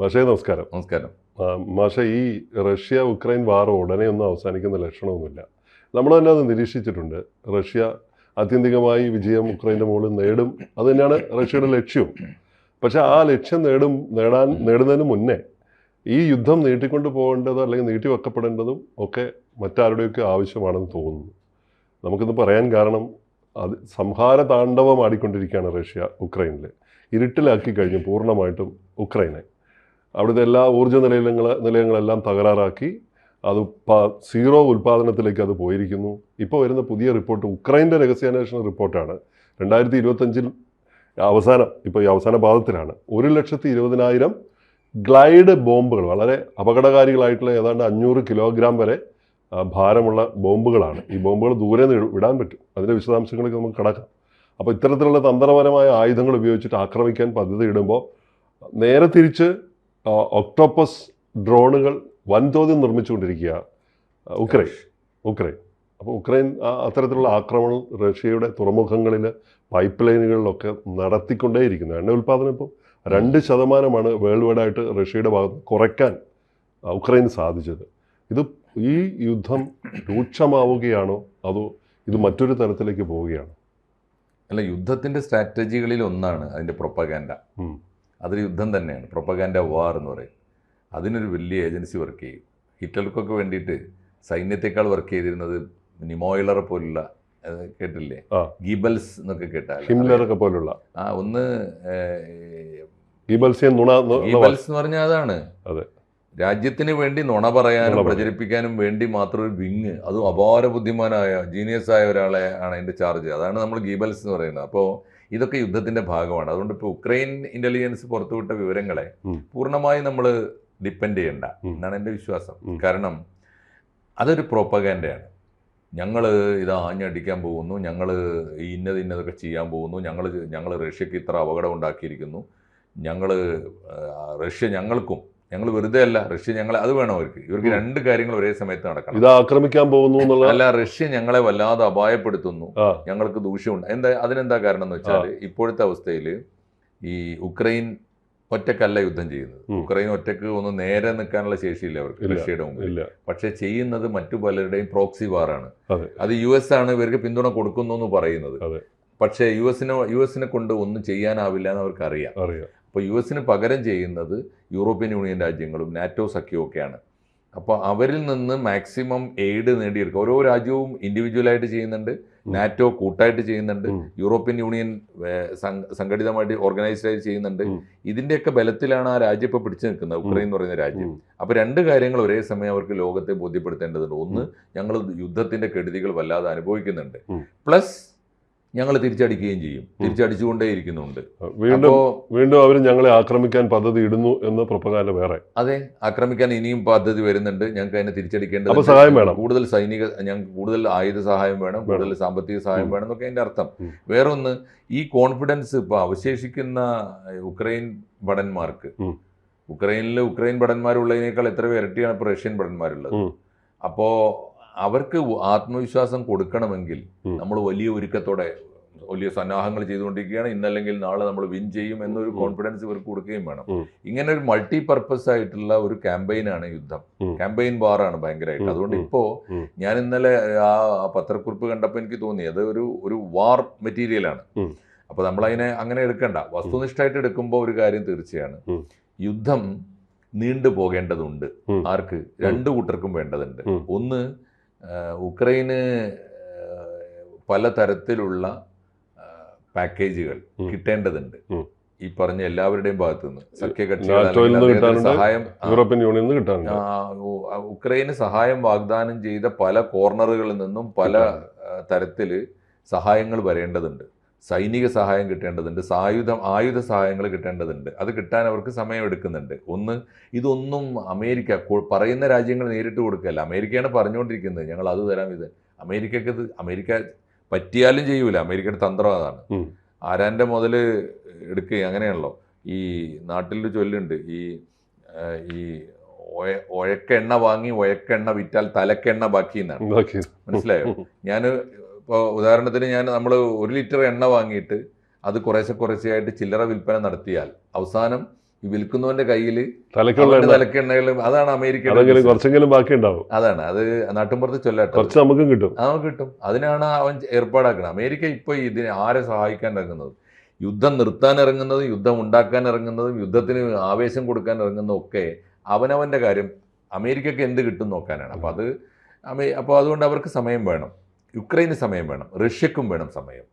മാഷേ നമസ്കാരം. നമസ്കാരം. മാഷ ഈ റഷ്യ ഉക്രൈൻ വാർ ഉടനെ ഒന്നും അവസാനിക്കുന്ന ലക്ഷണമൊന്നുമില്ല. നമ്മൾ തന്നെ അത് നിരീക്ഷിച്ചിട്ടുണ്ട്. റഷ്യ ആത്യന്തികമായി വിജയം ഉക്രൈന്റെ മുകളിൽ നേടും. അത് തന്നെയാണ് റഷ്യയുടെ ലക്ഷ്യവും. പക്ഷെ ആ ലക്ഷ്യം നേടും നേടാൻ നേടുന്നതിന് മുന്നേ ഈ യുദ്ധം നീട്ടിക്കൊണ്ട് പോകേണ്ടത് അല്ലെങ്കിൽ നീട്ടിവെക്കപ്പെടേണ്ടതും ഒക്കെ മറ്റാരുടെയൊക്കെ ആവശ്യമാണെന്ന് തോന്നുന്നു. നമുക്കിത് പറയാൻ കാരണം അത് സംഹാര താണ്ഡവം ആടിക്കൊണ്ടിരിക്കുകയാണ് റഷ്യ ഉക്രൈനിൽ ഇരുട്ടിലാക്കി കഴിഞ്ഞു പൂർണമായിട്ടും ഉക്രൈനെ. അവിടുത്തെ എല്ലാ ഊർജ നിലയങ്ങൾ നിലയങ്ങളെല്ലാം തകരാറാക്കി. അത് സീറോ ഉൽപ്പാദനത്തിലേക്ക് അത് പോയിരിക്കുന്നു. ഇപ്പോൾ വരുന്ന പുതിയ റിപ്പോർട്ട് ഉക്രൈന്റെ രഹസ്യാന്വേഷണ റിപ്പോർട്ടാണ്. രണ്ടായിരത്തി ഇരുപത്തഞ്ചിൽ അവസാനം ഇപ്പോൾ ഈ അവസാന പാദത്തിലാണ്. ഒരു ലക്ഷത്തി ഇരുപതിനായിരം ഗ്ലൈഡ് ബോംബുകൾ വളരെ അപകടകാരികളായിട്ടുള്ള ഏതാണ്ട് അഞ്ഞൂറ് കിലോഗ്രാം വരെ ഭാരമുള്ള ബോംബുകളാണ്. ഈ ബോംബുകൾ ദൂരെ നിന്ന് വിടാൻ പറ്റും. അതിന്റെ വിശദാംശങ്ങളൊക്കെ നമുക്ക് കടക്കാം. അപ്പോൾ ഇത്തരത്തിലുള്ള തന്ത്രപരമായ ആയുധങ്ങൾ ഉപയോഗിച്ചിട്ട് ആക്രമിക്കാൻ പദ്ധതി ഇടുമ്പോൾ നേരെ തിരിച്ച് ഒക്ടോപ്പസ് ഡ്രോണുകൾ വൻതോതിൽ നിർമ്മിച്ചുകൊണ്ടിരിക്കുക. Ukraine Ukraine. അപ്പോൾ ഉക്രൈൻ അത്തരത്തിലുള്ള ആക്രമണം റഷ്യയുടെ തുറമുഖങ്ങളിൽ പൈപ്പ് ലൈനുകളിലൊക്കെ നടത്തിക്കൊണ്ടേയിരിക്കുന്നു. എണ്ണ ഉൽപ്പാദനം ഇപ്പോൾ രണ്ട് ശതമാനമാണ് വേൾഡ് വൈഡായിട്ട് റഷ്യയുടെ ഭാഗത്ത് കുറയ്ക്കാൻ ഉക്രൈൻ ഉക്രൈന് സാധിച്ചത്. ഇത് ഈ യുദ്ധം രൂക്ഷമാവുകയാണോ അതോ ഇത് മറ്റൊരു തരത്തിലേക്ക് പോവുകയാണോ? അല്ല യുദ്ധത്തിന്റെ സ്ട്രാറ്റജികളിൽ ഒന്നാണ് അതിന്റെ പ്രൊപ്പഗാൻഡ. അതൊരു യുദ്ധം തന്നെയാണ്. പ്രൊപ്പഗാൻഡ വാർ എന്ന് പറയും. അതിനൊരു വലിയ ഏജൻസി വർക്ക് ചെയ്യും. ഹിറ്റ്ലർക്കൊക്കെ വേണ്ടിയിട്ട് സൈന്യത്തെക്കാൾ വർക്ക് ചെയ്തിരുന്നത് നിമോയിലറെ പോലുള്ള കേട്ടില്ലേ. ഗീബൽസ് എന്നൊക്കെ കേട്ടാൽ ഹിംലറൊക്കെ പോലുള്ള. ആ ഒന്ന് നുണ- ഗീബൽസ് എന്ന് പറഞ്ഞാൽ അതാണ്. അതെ. രാജ്യത്തിന് വേണ്ടി നുണ പറയാനും പ്രചരിപ്പിക്കാനും വേണ്ടി മാത്രം ഒരു വിങ് അതും അപാര ബുദ്ധിമാനായ ജീനിയസ് ആയ ഒരാളെ ആണ് അതിന്റെ ചാർജ് അതാണ് നമ്മൾ ഗീബൽസ് എന്ന് പറയുന്നത്. അപ്പോൾ ഇതൊക്കെ യുദ്ധത്തിന്റെ ഭാഗമാണ്. അതുകൊണ്ട് ഇപ്പോൾ ഉക്രൈൻ ഇന്റലിജൻസ് പുറത്തുവിട്ട വിവരങ്ങളെ പൂർണമായി പൂർണമായും നമ്മൾ ഡിപ്പെൻഡ് ചെയ്യണ്ട എന്നാണ് എന്റെ വിശ്വാസം. കാരണം അതൊരു പ്രോപ്പഗാൻഡയാണ് ഞങ്ങൾ ഇത് ആഞ്ഞടിക്കാൻ പോകുന്നു ഞങ്ങൾ ഇന്നത് ഇന്നതൊക്കെ ചെയ്യാൻ പോകുന്നു ഞങ്ങൾ ഞങ്ങൾ റഷ്യക്ക് ഇത്ര അപകടം ഉണ്ടാക്കിയിരിക്കുന്നു ഞങ്ങൾ റഷ്യ ഞങ്ങൾക്കും ഞങ്ങൾ വെറുതെ അല്ല റഷ്യ ഞങ്ങളെ അത് വേണം അവർക്ക്. ഇവർക്ക് രണ്ട് കാര്യങ്ങൾ ഒരേ സമയത്ത് നടക്കണം. ഇത് ആക്രമിക്കാൻ പോകുന്നു എന്നുള്ള അല്ല റഷ്യ ഞങ്ങളെ വല്ലാതെ അപായപ്പെടുത്തുന്നു. ഞങ്ങൾക്ക് ദൂഷ്യമുണ്ട്. എന്താ അതിനെന്താ കാരണം എന്ന് വെച്ചാൽ ഇപ്പോഴത്തെ അവസ്ഥയിൽ ഈ ഉക്രൈൻ ഒറ്റക്കല്ല യുദ്ധം ചെയ്യുന്നത്. ഉക്രൈൻ ഒറ്റയ്ക്ക് ഒന്ന് നേരെ നിൽക്കാനുള്ള ശേഷിയില്ല അവർക്ക്. റഷ്യയുടെ മുമ്പിൽ പക്ഷെ ചെയ്യുന്നത് മറ്റു പലരുടെയും പ്രോക്സി വാറാണ് അതെ. അത് യു എസ് ആണ് ഇവർക്ക് പിന്തുണ കൊടുക്കുന്നു എന്ന് പറയുന്നത്. പക്ഷേ യു എസിനെ യു എസിനെ കൊണ്ട് ഒന്നും ചെയ്യാനാവില്ല എന്ന് അവർക്ക് അറിയാം. അപ്പോൾ യു എസിന് പകരം ചെയ്യുന്നത് യൂറോപ്യൻ യൂണിയൻ രാജ്യങ്ങളും നാറ്റോ സഖ്യമൊക്കെയാണ് അപ്പോൾ അവരിൽ നിന്ന് മാക്സിമം എയ്ഡ് നേടിയെടുക്കുക ഓരോ രാജ്യവും ഇൻഡിവിജ്വലായിട്ട് ചെയ്യുന്നുണ്ട്. നാറ്റോ കൂട്ടായിട്ട് ചെയ്യുന്നുണ്ട്. യൂറോപ്യൻ യൂണിയൻ സംഘടിതമായിട്ട് ഓർഗനൈസ്ഡ് ആയിട്ട് ചെയ്യുന്നുണ്ട്. ഇതിന്റെയൊക്കെ ബലത്തിലാണ് ആ രാജ്യം ഇപ്പോൾ പിടിച്ചു നിൽക്കുന്നത് ഉക്രൈൻ എന്ന് പറയുന്ന രാജ്യം. അപ്പോൾ രണ്ട് കാര്യങ്ങൾ ഒരേ സമയം അവർക്ക് ലോകത്തെ ബോധ്യപ്പെടുത്തേണ്ടതുണ്ട്. ഒന്ന് ഞങ്ങൾ യുദ്ധത്തിന്റെ കെടുതികൾ വല്ലാതെ അനുഭവിക്കുന്നുണ്ട്. പ്ലസ് ഞങ്ങൾ തിരിച്ചടിക്കുകയും ചെയ്യും. തിരിച്ചടിച്ചുകൊണ്ടേയിരിക്കുന്നുണ്ട്. വീണ്ടും വീണ്ടും അവർ ഞങ്ങളെ ആക്രമിക്കാൻ പദ്ധതി ഇടുന്നു എന്ന് പ്രൊപ്പകാല വേറെ. അതെ ആക്രമിക്കാൻ ഇനിയും പദ്ധതി വരുന്നുണ്ട്. ഞങ്ങൾക്ക് അതിനെ തിരിച്ചടിക്കേണ്ടത് സഹായം വേണം. കൂടുതൽ സൈനിക ഞങ്ങൾക്ക് കൂടുതൽ ആയുധ സഹായം വേണം കൂടുതൽ സാമ്പത്തിക സഹായം വേണം എന്നൊക്കെ അതിന്റെ അർത്ഥം. വേറെ വേറൊന്ന് ഈ കോൺഫിഡൻസ് ഇപ്പൊ അവശേഷിക്കുന്ന ഉക്രൈൻ ഭടന്മാർക്ക്. ഉക്രൈനിൽ ഉക്രൈൻ ഭടന്മാരുള്ളതിനേക്കാൾ എത്ര ഇരട്ടിയാണ് ഇപ്പൊ റഷ്യൻ ഭടന്മാരുള്ളത്. ഉം. അവർക്ക് ആത്മവിശ്വാസം കൊടുക്കണമെങ്കിൽ നമ്മൾ വലിയ ഒരുക്കത്തോടെ വലിയ സന്നാഹങ്ങൾ ചെയ്തുകൊണ്ടിരിക്കുകയാണ്. ഇന്നല്ലെങ്കിൽ നാളെ നമ്മൾ വിൻ ചെയ്യും എന്നൊരു. കോൺഫിഡൻസ് ഇവർക്ക് കൊടുക്കുകയും വേണം. ഇങ്ങനെ ഒരു മൾട്ടി പർപ്പസ് ആയിട്ടുള്ള ഒരു ക്യാമ്പയിനാണ് യുദ്ധം. ക്യാമ്പയിൻ വാറാണ് ഭയങ്കരമായിട്ട്. അതുകൊണ്ട് ഇപ്പോൾ ഇപ്പോ ഞാൻ ഇന്നലെ ആ പത്രക്കുറിപ്പ് കണ്ടപ്പോൾ എനിക്ക് തോന്നി അത് ഒരു ഒരു വാർ മെറ്റീരിയലാണ് അപ്പോൾ അപ്പൊ നമ്മളതിനെ അങ്ങനെ എടുക്കണ്ട. വസ്തുനിഷ്ഠമായിട്ട് എടുക്കുമ്പോൾ ഒരു കാര്യം തീർച്ചയാണ്. യുദ്ധം നീണ്ടു പോകേണ്ടതുണ്ട് ആർക്ക്? രണ്ടു കൂട്ടർക്കും വേണ്ടതുണ്ട്. ഒന്ന് ഉക്രൈന് പലതരത്തിലുള്ള പാക്കേജുകൾ കിട്ടേണ്ടതുണ്ട്. ഈ പറഞ്ഞ എല്ലാവരുടെയും ഭാഗത്തു നിന്ന് സഖ്യകക്ഷികൾ. സഹായം യൂറോപ്യൻ യൂണിയനിൽ നിന്ന് ഉക്രൈന് സഹായം വാഗ്ദാനം ചെയ്ത പല കോർണറുകളിൽ നിന്നും പല തരത്തിൽ തരത്തിൽ സഹായങ്ങൾ വരേണ്ടതുണ്ട്. സൈനിക സഹായം കിട്ടേണ്ടതുണ്ട് സായുധം ആയുധ സഹായങ്ങൾ കിട്ടേണ്ടതുണ്ട്. അത് കിട്ടാൻ അവർക്ക് സമയമെടുക്കുന്നുണ്ട്. ഒന്ന് ഇതൊന്നും അമേരിക്ക പറയുന്ന രാജ്യങ്ങൾ നേരിട്ട് കൊടുക്കല്ല. അമേരിക്കയാണ് പറഞ്ഞുകൊണ്ടിരിക്കുന്നത് ഞങ്ങൾ അത് തരാം ഇത്. അമേരിക്കക്ക് ഇത് അമേരിക്ക പറ്റിയാലും ചെയ്യൂല. അമേരിക്കയുടെ തന്ത്രം അതാണ്. ആരാന്റെ മുതൽ എടുക്കുക അങ്ങനെയാണല്ലോ. ഈ നാട്ടിൽ ചൊല്ലുണ്ട് ഈ ഈ ഒഴക്കെണ്ണ വാങ്ങി ഒഴക്കെണ്ണ വിറ്റാൽ തലക്കെണ്ണ ബാക്കി. എന്നാണ് മനസ്സിലായോ ഞാൻ ഇപ്പോൾ ഉദാഹരണത്തിന് ഞാൻ നമ്മൾ ഒരു ലിറ്റർ എണ്ണ വാങ്ങിയിട്ട് അത് കുറേശ്ശെ കുറേശ്ശെയായിട്ട് ചില്ലറ വിൽപ്പന നടത്തിയാൽ അവസാനം ഈ വിൽക്കുന്നവന്റെ കയ്യിൽ തലക്കെണ്ണകളും അതാണ് അമേരിക്കയുടെ കുറച്ചെങ്കിലും ബാക്കി ഉണ്ടാവും അതാണ്. അത് നാട്ടിൻപുറത്ത് ചൊല്ലാട്ടോ കുറച്ച് നമുക്കും കിട്ടും. ആ നമുക്ക് കിട്ടും. അതിനാണ് അവൻ ഏർപ്പാടാക്കുന്നത് അമേരിക്ക ഇപ്പോൾ ഇതിനെ ആരെ സഹായിക്കാൻ ഇറങ്ങുന്നത്? യുദ്ധം നിർത്താൻ ഇറങ്ങുന്നതും യുദ്ധം ഉണ്ടാക്കാൻ ഇറങ്ങുന്നതും യുദ്ധത്തിന് ആവേശം കൊടുക്കാൻ ഇറങ്ങുന്നതും ഒക്കെ അവനവന്റെ കാര്യം. അമേരിക്കക്ക് എന്ത് കിട്ടും നോക്കാനാണ്. അപ്പോൾ അത് അപ്പോൾ അതുകൊണ്ട് അവർക്ക് സമയം വേണം. യുക്രൈന് സമയം വേണം റഷ്യക്കും വേണം സമയം.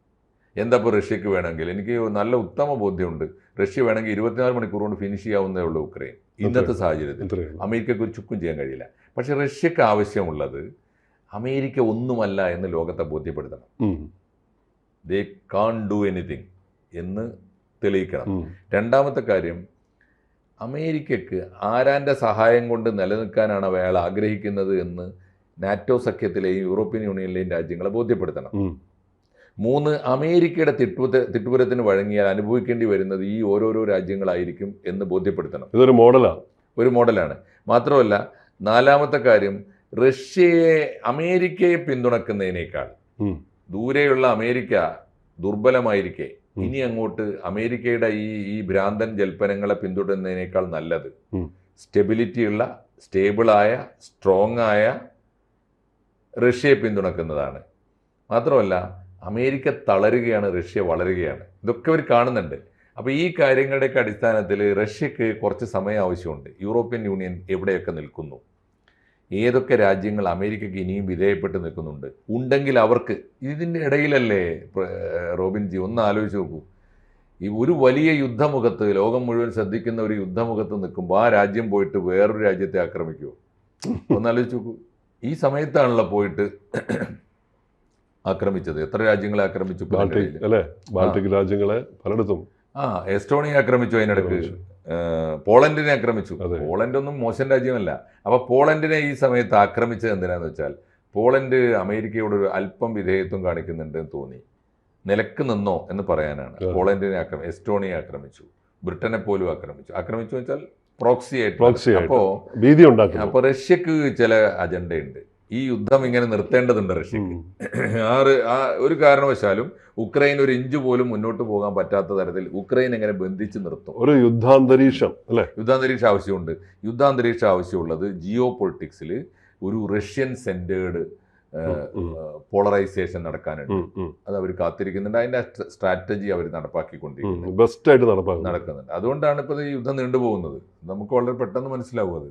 എന്താ ഇപ്പോൾ റഷ്യക്ക് വേണമെങ്കിൽ? എനിക്ക് നല്ല ഉത്തമ ബോധ്യമുണ്ട്. റഷ്യ വേണമെങ്കിൽ ഇരുപത്തിനാല് മണിക്കൂർ കൊണ്ട് ഫിനിഷ് ചെയ്യാവുന്നേ ഉള്ളൂ യുക്രൈൻ. ഇന്നത്തെ സാഹചര്യത്തിൽ അമേരിക്കയ്ക്ക് അമേരിക്കക്ക് ഒരു ചുക്കും ചെയ്യാൻ കഴിയില്ല. പക്ഷേ റഷ്യക്ക് ആവശ്യമുള്ളത് അമേരിക്ക ഒന്നുമല്ല എന്ന് ലോകത്തെ ബോധ്യപ്പെടുത്തണം. ദേ കാൺ ഡു എനിത്തിങ് എന്ന് തെളിയിക്കണം. രണ്ടാമത്തെ കാര്യം അമേരിക്കക്ക് ആരാന്റെ സഹായം കൊണ്ട് നിലനിൽക്കാനാണ് അയാൾ ആഗ്രഹിക്കുന്നത് എന്ന് നാറ്റോ സഖ്യത്തിലെയും യൂറോപ്യൻ യൂണിയനിലെയും രാജ്യങ്ങളെ ബോധ്യപ്പെടുത്തണം. മൂന്ന് അമേരിക്കയുടെ തിട്ടുപുര തിട്ടുപുരത്തിന് വഴങ്ങിയാൽ അനുഭവിക്കേണ്ടി വരുന്നത് ഈ ഓരോരോ രാജ്യങ്ങളായിരിക്കും എന്ന് ബോധ്യപ്പെടുത്തണം. ഇതൊരു മോഡലാണ് ഒരു മോഡലാണ്. മാത്രമല്ല നാലാമത്തെ കാര്യം റഷ്യയെ അമേരിക്കയെ പിന്തുണക്കുന്നതിനേക്കാൾ ദൂരെയുള്ള അമേരിക്ക ദുർബലമായിരിക്കെ. ഇനി അങ്ങോട്ട് അമേരിക്കയുടെ ഈ ഈ ഭ്രാന്തൻ ജൽപ്പനങ്ങളെ പിന്തുടരുന്നതിനേക്കാൾ നല്ലത്. സ്റ്റെബിലിറ്റിയുള്ള സ്റ്റേബിളായ സ്ട്രോങ് ആയ റഷ്യയെ പിന്തുണക്കുന്നതാണ്. മാത്രമല്ല അമേരിക്ക തളരുകയാണ് റഷ്യ വളരുകയാണ്. ഇതൊക്കെ അവർ കാണുന്നുണ്ട്. അപ്പോൾ ഈ കാര്യങ്ങളുടെയൊക്കെ അടിസ്ഥാനത്തിൽ റഷ്യക്ക് കുറച്ച് സമയം ആവശ്യമുണ്ട്. യൂറോപ്യൻ യൂണിയൻ എവിടെയൊക്കെ നിൽക്കുന്നു? ഏതൊക്കെ രാജ്യങ്ങൾ അമേരിക്കയ്ക്ക് ഇനിയും വിധേയപ്പെട്ട് നിൽക്കുന്നുണ്ട്? ഉണ്ടെങ്കിൽ അവർക്ക് ഇതിന്റെ ഇടയിലല്ലേ റോബിൻജി ഒന്ന് ആലോചിച്ച് നോക്കൂ. ഈ ഒരു വലിയ യുദ്ധമുഖത്ത് ലോകം മുഴുവൻ ശ്രദ്ധിക്കുന്ന ഒരു യുദ്ധമുഖത്ത് നിൽക്കുമ്പോൾ ആ രാജ്യം പോയിട്ട് വേറൊരു രാജ്യത്തെ ആക്രമിക്കുമോ ഒന്ന് ആലോചിച്ച് നോക്കൂ. ഈ സമയത്താണല്ലോ പോയിട്ട് ആക്രമിച്ചത്. എത്ര രാജ്യങ്ങളെ ആക്രമിച്ചു ബാൾട്ടിക്? അല്ലെ? ബാൾട്ടിക് രാജ്യങ്ങളെ പലയിടത്തും. ആ എസ്റ്റോണിയ ആക്രമിച്ചു അതിനിടയ്ക്ക് പോളണ്ടിനെ ആക്രമിച്ചു. പോളണ്ട് ഒന്നും മോശം രാജ്യമല്ല. അപ്പൊ പോളണ്ടിനെ ഈ സമയത്ത് ആക്രമിച്ചത് എന്തിനാന്ന് വെച്ചാൽ പോളണ്ട് അമേരിക്കയോട് ഒരു അല്പം വിധേയത്വം കാണിക്കുന്നുണ്ട് എന്ന് തോന്നി. നിലയ്ക്ക് നിന്നോ എന്ന് പറയാനാണ്. പോളണ്ടിനെ ആക്രമി എസ്റ്റോണിയെ ആക്രമിച്ചു. ബ്രിട്ടനെ പോലും ആക്രമിച്ചു. ആക്രമിച്ചു വെച്ചാൽ പ്രോക്സി ആയിട്ട് അപ്പോൾ ഭീതി ഉണ്ടാക്കുന്നു. അപ്പൊ റഷ്യക്ക് ചില അജണ്ടയുണ്ട്. ഈ യുദ്ധം ഇങ്ങനെ നിർത്തേണ്ടതുണ്ട് റഷ്യക്ക്. ആറ് ആ ഒരു- ആ ഒരു കാരണവശാലും ഉക്രൈൻ ഒരു ഇഞ്ച് പോലും മുന്നോട്ട് പോകാൻ പറ്റാത്ത തരത്തിൽ ഉക്രൈൻ എങ്ങനെ ബന്ധിച്ച് നിർത്തും. ഒരു യുദ്ധാന്തരീക്ഷം അല്ലെ? യുദ്ധാന്തരീക്ഷം ആവശ്യമുണ്ട്. യുദ്ധാന്തരീക്ഷം ആവശ്യമുള്ളത് ജിയോ പൊളിറ്റിക്സിൽ ഒരു റഷ്യൻ സെന്റേർഡ് പോളറൈസേഷൻ നടക്കാനുണ്ട്. അത് അവർ കാത്തിരിക്കുന്നുണ്ട്. അതിന്റെ സ്ട്രാറ്റജി അവർ നടപ്പാക്കിക്കൊണ്ടിരിക്കുന്നു. ബെസ്റ്റ് ആയിട്ട് നടക്കുന്നുണ്ട്. അതുകൊണ്ടാണ് ഇപ്പോൾ ഈ യുദ്ധം നീണ്ടുപോകുന്നത് നമുക്ക് വളരെ പെട്ടെന്ന് മനസ്സിലാവും അത്.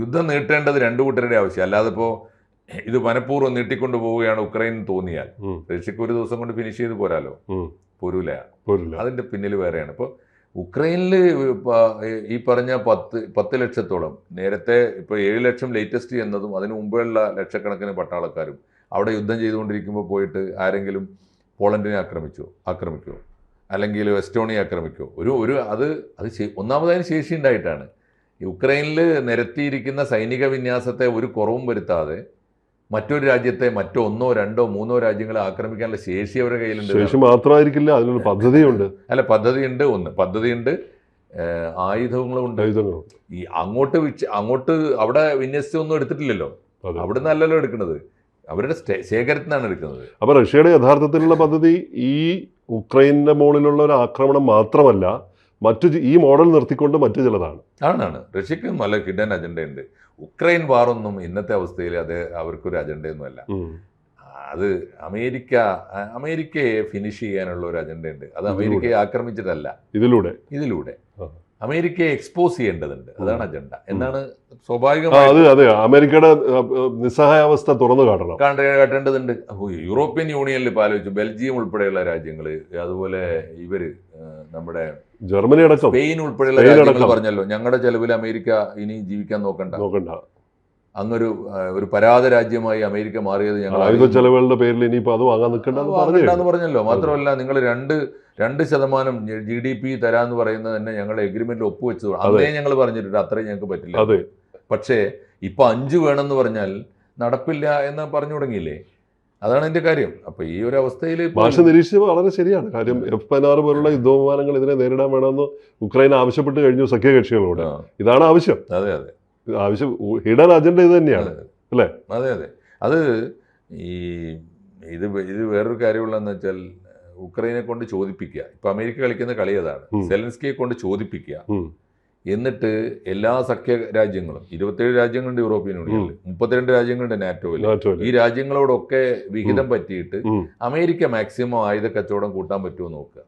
യുദ്ധം നീട്ടേണ്ടത് രണ്ടു കൂട്ടരുടെ ആവശ്യം. അല്ലാതെ ഇപ്പോൾ ഇത് മനഃപൂർവം നീട്ടിക്കൊണ്ട് പോവുകയാണ് ഉക്രൈൻ തോന്നിയാൽ. റഷ്യക്ക് ഒരു ദിവസം കൊണ്ട് ഫിനിഷ് ചെയ്ത് പോരാലോ. പോരൂല. അതിന്റെ പിന്നിൽ വേറെയാണ്. ഇപ്പോൾ ഉക്രൈനിൽ ഈ പറഞ്ഞ പത്ത് പത്ത് ലക്ഷത്തോളം നേരത്തെ ഇപ്പോൾ ഏഴ് ലക്ഷം ലേറ്റസ്റ്റ് എന്നതും അതിന് മുമ്പുള്ള ലക്ഷക്കണക്കിന് പട്ടാളക്കാരും അവിടെ യുദ്ധം ചെയ്തുകൊണ്ടിരിക്കുമ്പോൾ പോയിട്ട് ആരെങ്കിലും പോളണ്ടിനെ ആക്രമിച്ചോ ആക്രമിക്കുമോ അല്ലെങ്കിൽ എസ്റ്റോണിയെ ആക്രമിക്കുമോ ഒരു ഒരു അത് അത് ഒന്നാമതായ ശേഷി ഉണ്ടായിട്ടാണ്. യുക്രൈനിൽ നിരത്തിയിരിക്കുന്ന സൈനിക വിന്യാസത്തെ ഒരു കുറവും വരുത്താതെ മറ്റൊരു രാജ്യത്തെ മറ്റോ ഒന്നോ രണ്ടോ മൂന്നോ രാജ്യങ്ങളെ ആക്രമിക്കാനുള്ള ശേഷി അവരുടെ കയ്യിലുണ്ട്. ശേഷി മാത്രമായിരിക്കില്ല അതിനൊരു പദ്ധതിയുണ്ട്. അല്ല പദ്ധതിയുണ്ട് ഒന്ന്. പദ്ധതിയുണ്ട് ഉണ്ട് ആയുധങ്ങളുണ്ട് ആയുധങ്ങളും. ഈ അങ്ങോട്ട് വിച്ച് അങ്ങോട്ട് അവിടെ വിന്യസിച്ചൊന്നും എടുത്തിട്ടില്ലല്ലോ. അവിടെ നിന്നല്ലല്ലോ എടുക്കുന്നത്. അവരുടെ സ്റ്റേ- നിന്നാണ് എടുക്കുന്നത്. അപ്പൊ റഷ്യയുടെ യഥാർത്ഥത്തിലുള്ള പദ്ധതി ഈ ഉക്രൈനിന്റെ മുകളിലുള്ള ഒരു ആക്രമണം മാത്രമല്ല മറ്റു ഈ മോഡൽ നിർത്തിക്കൊണ്ട് മറ്റു ചിലതാണ്. ആണാണ് റഷ്യക്ക് നല്ല ഹിഡൻ അജണ്ടയുണ്ട്. ഉക്രൈൻ വാറൊന്നും ഇന്നത്തെ അവസ്ഥയിൽ അത് അവർക്കൊരു അജണ്ടയൊന്നുമല്ല. അത് അമേരിക്ക അമേരിക്കയെ ഫിനിഷ് ചെയ്യാനുള്ള ഒരു അജണ്ടയുണ്ട്. അത് അമേരിക്കയെ ആക്രമിച്ചിട്ടല്ല. ഇതിലൂടെ. ഇതിലൂടെ. അമേരിക്കയെ എക്സ്പോസ് ചെയ്യേണ്ടതുണ്ട്. അതാണ് അജണ്ട. എന്നാണ് സ്വാഭാവികമായി അതെ അതെ അമേരിക്കയുടെ നിസ്സഹായാവസ്ഥ തുറന്നു കാട്ടണം. കാട്ടേണ്ടതുണ്ട്. യൂറോപ്യൻ യൂണിയനിൽ ഇപ്പോൾ ആലോചിച്ചു. ബെൽജിയം ഉൾപ്പെടെയുള്ള രാജ്യങ്ങൾ അതുപോലെ ഇവർ നമ്മുടെ ജർമ്മനി അടക്കം. സ്പെയിൻ ഉൾപ്പെടെയുള്ള രാജ്യങ്ങൾ പറഞ്ഞല്ലോ. ഞങ്ങളുടെ ചെലവിൽ അമേരിക്ക ഇനി ജീവിക്കാൻ നോക്കണ്ട. നോക്കണ്ട. അങ്ങൊരു ഒരു പരാത രാജ്യമായി അമേരിക്ക മാറിയത് ഞങ്ങൾ ആയുധ. ചെലവുകളുടെ പേരിൽ ഇനിയിപ്പോൾ അത് വാങ്ങാൻ നിൽക്കണ്ടെന്ന് പറഞ്ഞല്ലോ? മാത്രമല്ല നിങ്ങൾ രണ്ട് രണ്ട് ശതമാനം ജി ഡി പി തരാന്ന് പറയുന്നത് തന്നെ ഞങ്ങൾ എഗ്രിമെന്റിൽ ഒപ്പുവെച്ചു അതേ. ഞങ്ങൾ പറഞ്ഞിട്ടുണ്ട്. അത്രയും ഞങ്ങൾക്ക് പറ്റില്ല. പക്ഷേ ഇപ്പൊ അഞ്ച് വേണമെന്ന് പറഞ്ഞാൽ നടപ്പില്ല എന്ന് പറഞ്ഞു തുടങ്ങിയില്ലേ? അതാണ് എന്റെ കാര്യം. അപ്പൊ ഈ ഒരു അവസ്ഥയിൽ ഭാഷ നിരീക്ഷിച്ചത് വളരെ ശരിയാണ്. കാര്യം എഫ് പതിനാറ് പോലുള്ള യുദ്ധവിമാനങ്ങൾ ഇതിനെ നേരിടാൻ വേണമെന്ന് ഉക്രൈൻ ആവശ്യപ്പെട്ട് കഴിഞ്ഞു സഖ്യകക്ഷികളോട്. ഇതാണ് ആവശ്യം. അതെ അതെ. ആവശ്യം ഹിഡൻ അജണ്ട ഇത് തന്നെയാണ്. അല്ലേ? അതെ അതെ. അത് ഈ ഇത് ഇത് വേറൊരു കാര്യമുള്ളതെന്ന് വെച്ചാൽ ഉക്രൈനെ കൊണ്ട് ചോദിപ്പിക്കുക. ഇപ്പൊ അമേരിക്ക കളിക്കുന്ന കളി അതാണ്. സെലൻസ്കിയെ കൊണ്ട് ചോദിപ്പിക്കുക. എന്നിട്ട് എല്ലാ സഖ്യ രാജ്യങ്ങളും ഇരുപത്തേഴ് രാജ്യങ്ങളുണ്ട് യൂറോപ്യൻ യൂണിയനിൽ മുപ്പത്തിരണ്ട് രാജ്യങ്ങളുണ്ട് നാറ്റോയിൽ. ഈ രാജ്യങ്ങളോടൊക്കെ വിഹിതം പറ്റിയിട്ട് അമേരിക്ക മാക്സിമം ആയുധ കച്ചവടം കൂട്ടാൻ പറ്റുമോ നോക്കുക.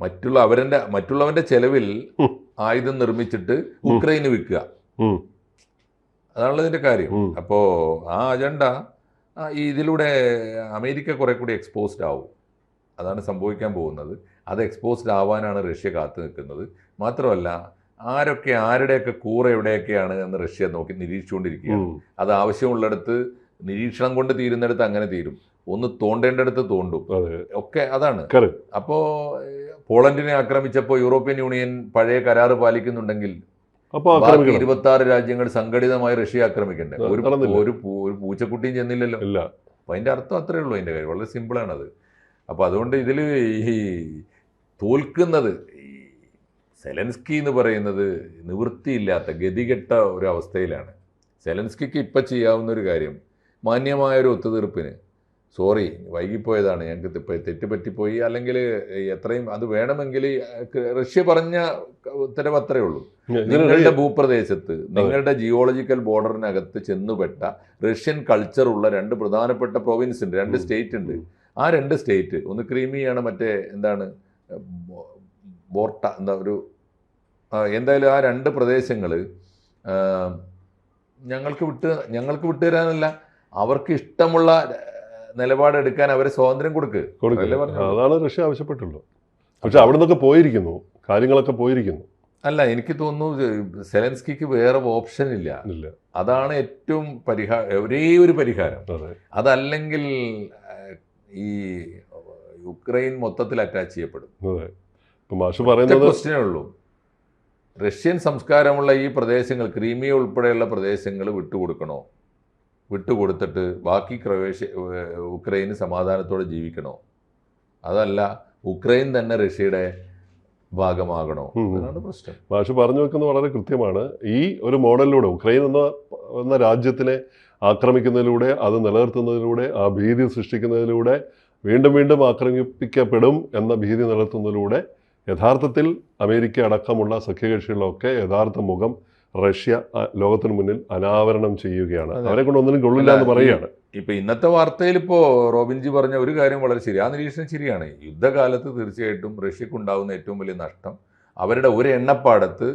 മറ്റുള്ള അവരുടെ മറ്റുള്ളവന്റെ ചെലവിൽ ആയുധം നിർമ്മിച്ചിട്ട് ഉക്രൈന് വിൽക്കുക. അതാണല്ലോ ഇതിന്റെ കാര്യം. അപ്പോ ആ അജണ്ട ഇതിലൂടെ അമേരിക്ക കുറെ കൂടി എക്സ്പോസ്ഡ് ആവും. അതാണ് സംഭവിക്കാൻ പോകുന്നത്. അത് എക്സ്പോസ്ഡ് ആവാനാണ് റഷ്യ കാത്തു നിൽക്കുന്നത്. മാത്രമല്ല ആരൊക്കെ ആരുടെയൊക്കെ കൂറ എവിടെയൊക്കെയാണ് എന്ന് റഷ്യ നോക്കി നിരീക്ഷിച്ചുകൊണ്ടിരിക്കുകയാണ്. ഉം. അത് ആവശ്യമുള്ളിടത്ത് നിരീക്ഷണം കൊണ്ട് തീരുന്നിടത്ത് അങ്ങനെ തീരും. ഒന്ന് തോണ്ടേണ്ടടുത്ത് തോണ്ടും. ഒക്കെ അതാണ്. അപ്പോൾ അപ്പോ പോളണ്ടിനെ ആക്രമിച്ചപ്പോൾ യൂറോപ്യൻ യൂണിയൻ പഴയ കരാറ് പാലിക്കുന്നുണ്ടെങ്കിൽ ബാക്കി ഇരുപത്തി ആറ് രാജ്യങ്ങൾ സംഘടിതമായി റഷ്യ ആക്രമിക്കണ്ടേ? ഒരു. ഒരു പൂച്ചക്കുട്ടിയും ചെന്നില്ലല്ലോ. അപ്പൊ അതിന്റെ അർത്ഥം അത്രേ ഉള്ളൂ അതിന്റെ കാര്യം. വളരെ സിമ്പിളാണ് അത് അപ്പൊ അതുകൊണ്ട് ഇതിൽ ഈ തോൽക്കുന്നത് ഈ സെലൻസ്കി എന്ന് പറയുന്നത് നിവൃത്തിയില്ലാത്ത ഗതികെട്ട ഒരു അവസ്ഥയിലാണ്. സെലൻസ്കിക്ക് ഇപ്പം ചെയ്യാവുന്ന ഒരു കാര്യം മാന്യമായ ഒരു ഒത്തുതീർപ്പിന് സോറി വൈകിപ്പോയതാണ് ഞങ്ങൾക്ക് ഇപ്പോൾ തെറ്റുപറ്റിപ്പോയി അല്ലെങ്കിൽ എത്രയും അത് വേണമെങ്കിൽ റഷ്യ പറഞ്ഞ ഉത്തരവ് അത്രയേ ഉള്ളൂ. നിങ്ങളുടെ ഭൂപ്രദേശത്ത് നിങ്ങളുടെ ജിയോളജിക്കൽ ബോർഡറിനകത്ത് ചെന്നുപെട്ട റഷ്യൻ കൾച്ചറുള്ള രണ്ട് പ്രധാനപ്പെട്ട പ്രൊവിൻസ് ഉണ്ട് രണ്ട് സ്റ്റേറ്റ് ഉണ്ട് ആ രണ്ട് സ്റ്റേറ്റ് ഒന്ന് ക്രീമിയാണ് മറ്റേ എന്താണ് ബോർട്ട എന്താ ഒരു എന്തായാലും ആ രണ്ട് പ്രദേശങ്ങൾ ഞങ്ങൾക്ക് വിട്ട് ഞങ്ങൾക്ക് വിട്ടുതരാനല്ല അവർക്ക് ഇഷ്ടമുള്ള നിലപാടെടുക്കാൻ അവരെ സ്വാതന്ത്ര്യം കൊടുക്ക്. കൊടുക്കുക അതാണ് റഷ്യ ആവശ്യപ്പെട്ടുള്ളൂ. പക്ഷെ അവിടെ നിന്നൊക്കെ പോയിരിക്കുന്നു കാര്യങ്ങളൊക്കെ പോയിരിക്കുന്നു. അല്ല എനിക്ക് തോന്നുന്നു സെലൻസ്കിക്ക് വേറെ ഓപ്ഷൻ ഇല്ല. അതാണ് ഏറ്റവും പരിഹാരം ഒരേ ഒരു പരിഹാരം. അതെ. അതല്ലെങ്കിൽ ഈ യുക്രൈൻ മൊത്തത്തിൽ അറ്റാച്ച് ചെയ്യപ്പെടും. മാഷ് പറയുന്നത് ക്വസ്റ്റ്യനേ ഉള്ളൂ. റഷ്യൻ സംസ്കാരമുള്ള ഈ പ്രദേശങ്ങൾ ക്രീമിയ ഉൾപ്പെടെയുള്ള പ്രദേശങ്ങൾ വിട്ടുകൊടുക്കണോ? വിട്ടുകൊടുത്തിട്ട് ബാക്കി ക്രൊവേഷ്യ ഉക്രൈന് സമാധാനത്തോടെ ജീവിക്കണോ? അതല്ല ഉക്രൈൻ തന്നെ റഷ്യയുടെ ഭാഗമാകണോ? അതാണ് പ്രശ്നം. മാഷ് പറഞ്ഞു വെക്കുന്നത് വളരെ കൃത്യമാണ്. ഈ ഒരു മോഡലിലൂടെ ഉക്രൈൻ എന്ന എന്ന രാജ്യത്തിനെ ആക്രമിക്കുന്നതിലൂടെ അത് നിലനിർത്തുന്നതിലൂടെ ആ ഭീതി സൃഷ്ടിക്കുന്നതിലൂടെ വീണ്ടും വീണ്ടും ആക്രമിപ്പിക്കപ്പെടും എന്ന ഭീതി നിലനിർത്തുന്നതിലൂടെ യഥാർത്ഥത്തിൽ അമേരിക്ക അടക്കമുള്ള സഖ്യകക്ഷികളൊക്കെ യഥാർത്ഥ മുഖം റഷ്യ ലോകത്തിന് മുന്നിൽ അനാവരണം ചെയ്യുകയാണ്. അവരെ കൊണ്ട് ഒന്നിനും കൊള്ളില്ല എന്ന് പറയുകയാണ്. ഇപ്പൊ ഇന്നത്തെ വാർത്തയിൽ ഇപ്പോ റോബിൻജി പറഞ്ഞ ഒരു കാര്യം വളരെ ശരി ആ നിരീക്ഷണം ശരിയാണ്. യുദ്ധകാലത്ത് തീർച്ചയായിട്ടും റഷ്യക്ക് ഉണ്ടാകുന്ന ഏറ്റവും വലിയ നഷ്ടം അവരുടെ ഒരു എണ്ണപ്പാടത്ത്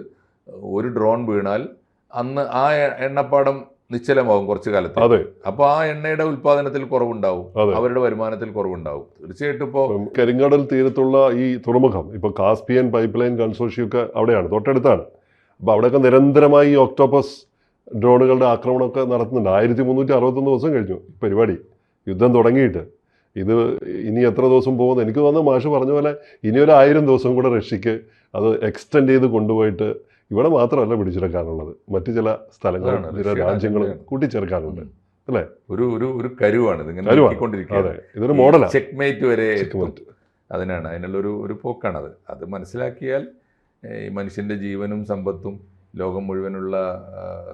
ഒരു ഡ്രോൺ വീണാൽ അന്ന് ആ എണ്ണപ്പാടം നിശ്ചലമാവും കുറച്ചു കാലത്ത് അതെ. അപ്പൊ ആ എണ്ണയുടെ ഉത്പാദനത്തിൽ കുറവുണ്ടാവും. അവരുടെ വരുമാനത്തിൽ കുറവുണ്ടാവും. തീർച്ചയായിട്ടും ഇപ്പോ കരിങ്കടൽ തീരത്തുള്ള ഈ തുറമുഖം ഇപ്പൊ കാസ്പിയൻ പൈപ്പ് ലൈൻ കൺസോർഷ്യമൊക്കെ അവിടെയാണ് തൊട്ടടുത്താണ്. അപ്പൊ അവിടെയൊക്കെ നിരന്തരമായി ഒക്ടോപ്പസ് ഡ്രോണുകളുടെ ആക്രമണമൊക്കെ നടത്തുന്നുണ്ട്. ആയിരത്തി മുന്നൂറ്റി അറുപത്തൊന്ന് ദിവസം കഴിഞ്ഞു പരിപാടി. യുദ്ധം തുടങ്ങിയിട്ട്. ഇത് ഇനി എത്ര ദിവസം പോകുന്നു എനിക്ക് തോന്നുന്നു മാഷ് പറഞ്ഞ പോലെ ഇനി ഒരു ആയിരം ദിവസം കൂടെ റഷ്യക്ക് അത് എക്സ്റ്റെൻഡ് ചെയ്ത് കൊണ്ടുപോയിട്ട് ഇവിടെ മാത്രമല്ല പിടിച്ചെടുക്കാനുള്ളത്. മറ്റു ചില സ്ഥലങ്ങളും ചില രാജ്യങ്ങളും കൂട്ടിച്ചേർക്കാറുണ്ട് അല്ലെ? ഒരു ഒരു ഒരു കരുവാണ് ഇതിങ്ങനെ. ഇതൊരു മോഡലാണ്. ചെക്ക് മേറ്റ് വരെ അതിനാണ്. അതിനുള്ളൊരു ഒരു പോക്കാണത്. അത് മനസ്സിലാക്കിയാൽ ഈ മനുഷ്യന്റെ ജീവനും സമ്പത്തും ലോകം മുഴുവനുള്ള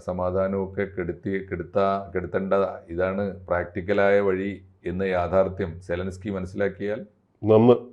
സമാധാനവും ഒക്കെ കെടുത്തി കെടുത്താ കെടുത്തേണ്ട ഇതാണ് പ്രാക്ടിക്കലായ വഴി എന്ന യാഥാർത്ഥ്യം സെലൻസ്കി മനസ്സിലാക്കിയാൽ നന്ന്